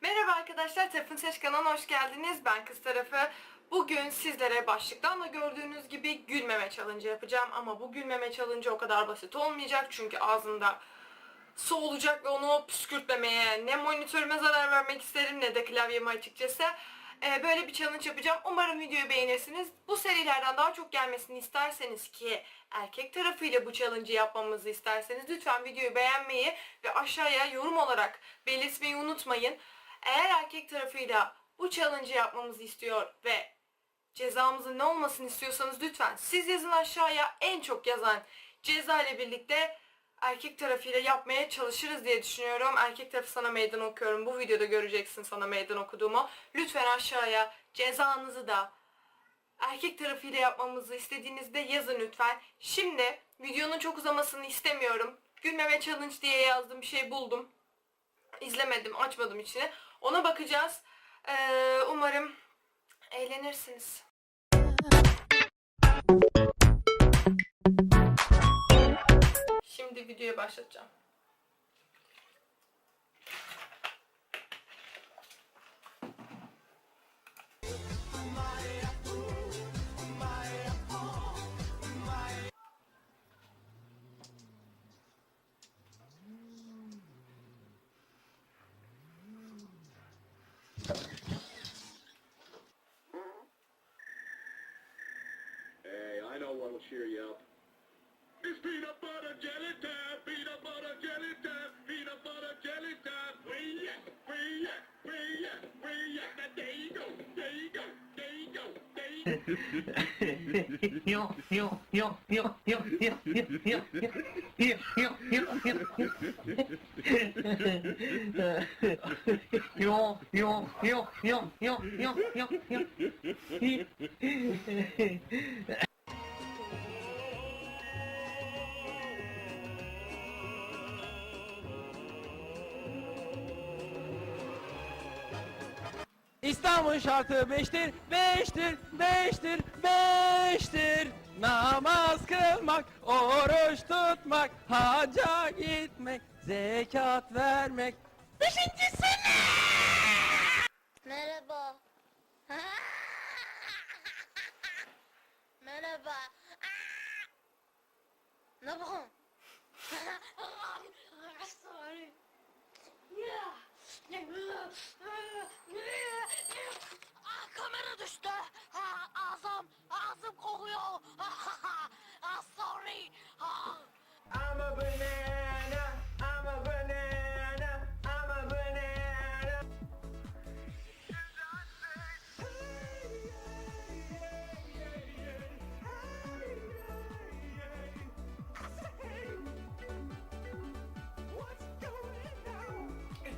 Merhaba arkadaşlar, Tarafın Seç kanalına hoş geldiniz. Ben kız tarafı. Bugün sizlere başlıktan da gördüğünüz gibi gülmeme challenge yapacağım. Ama bu gülmeme challenge o kadar basit olmayacak. Çünkü ağzımda su olacak ve onu püskürtmemeye ne monitörüme zarar vermek isterim ne de klavyeme açıkçası. Ee, böyle bir challenge yapacağım. Umarım videoyu beğenirsiniz. Bu serilerden daha çok gelmesini isterseniz ki erkek tarafıyla bu challenge'ı yapmamızı isterseniz lütfen videoyu beğenmeyi ve aşağıya yorum olarak belirtmeyi unutmayın. Eğer erkek tarafıyla bu challenge'ı yapmamızı istiyor ve cezamızın ne olmasını istiyorsanız lütfen siz yazın aşağıya en çok yazan ceza ile birlikte erkek tarafıyla yapmaya çalışırız diye düşünüyorum. Erkek tarafı sana meydan okuyorum. Bu videoda göreceksin sana meydan okuduğumu. Lütfen aşağıya cezanızı da erkek tarafıyla yapmamızı istediğinizde yazın lütfen. Şimdi videonun çok uzamasını istemiyorum. Gülmeme challenge diye yazdığım bir şey buldum. İzlemedim, açmadım içini. Ona bakacağız. Ee, umarım eğlenirsiniz. Şimdi videoya başlatacağım. I know what'll cheer you up. It's peanut butter jelly time, peanut butter jelly time, peanut butter jelly time. We yeah, we yeah, we yeah, we yeah. Now there you go, there you go, there you go, there you go. İslam'ın şartı beştir, beştir, beştir, beştir. Namaz kılmak, oruç tutmak, hacca gitmek, zekat vermek. Beşincisi ne? Merhaba. Merhaba. Ne yapıyorsun?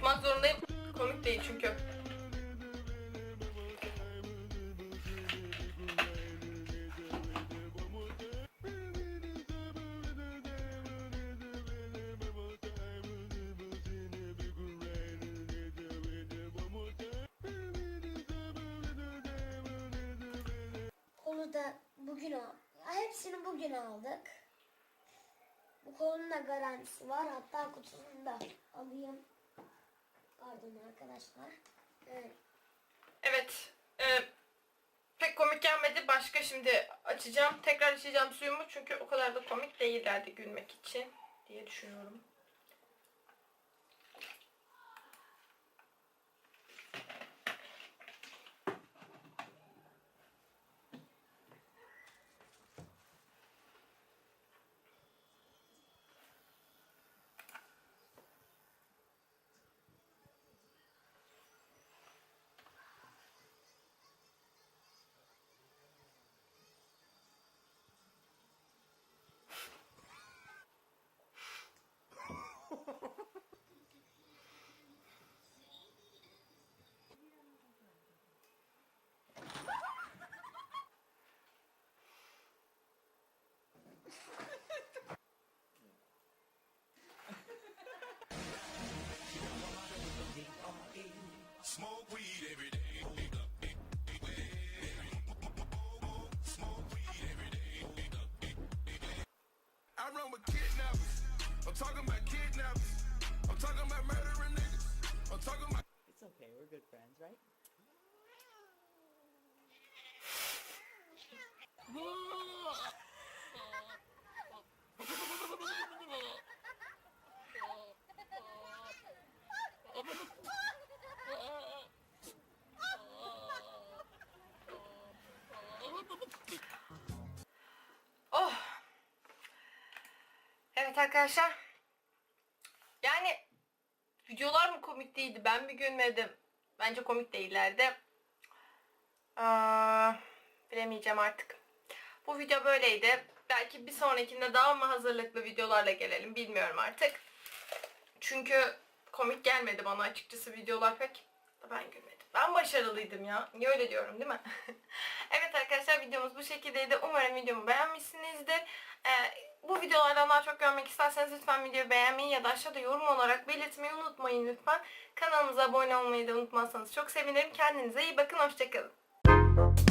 Yutmak zorundayım. Komik değil çünkü. Kolu da bugün al. Hepsini bugün aldık. Bu kolun da garantisi var. Hatta kutusunu da alayım. Pardon arkadaşlar. Evet. Evet. e, pek komik gelmedi. Başka şimdi açacağım. Tekrar içeceğim suyumu çünkü o kadar da komik değillerdi gülmek için diye düşünüyorum. Arkadaşlar. Yani videolar mı komik değildi? Ben mi gülmedim? Bence komik değillerdi. Aa, bilemeyeceğim artık. Bu video böyleydi. Belki bir sonrakinde daha mı hazırlıklı videolarla gelelim bilmiyorum artık. Çünkü komik gelmedi bana açıkçası videolar pek. Ben gülmedim. Ben başarılıydım ya. Niye öyle diyorum değil mi? evet arkadaşlar videomuz bu şekildeydi. Umarım videomu beğenmişsinizdir. Ee, bu videolardan daha çok görmek isterseniz lütfen videoyu beğenmeyi ya da aşağıda yorum olarak belirtmeyi unutmayın lütfen. Kanalımıza abone olmayı da unutmazsanız çok sevinirim. Kendinize iyi bakın. Hoşçakalın.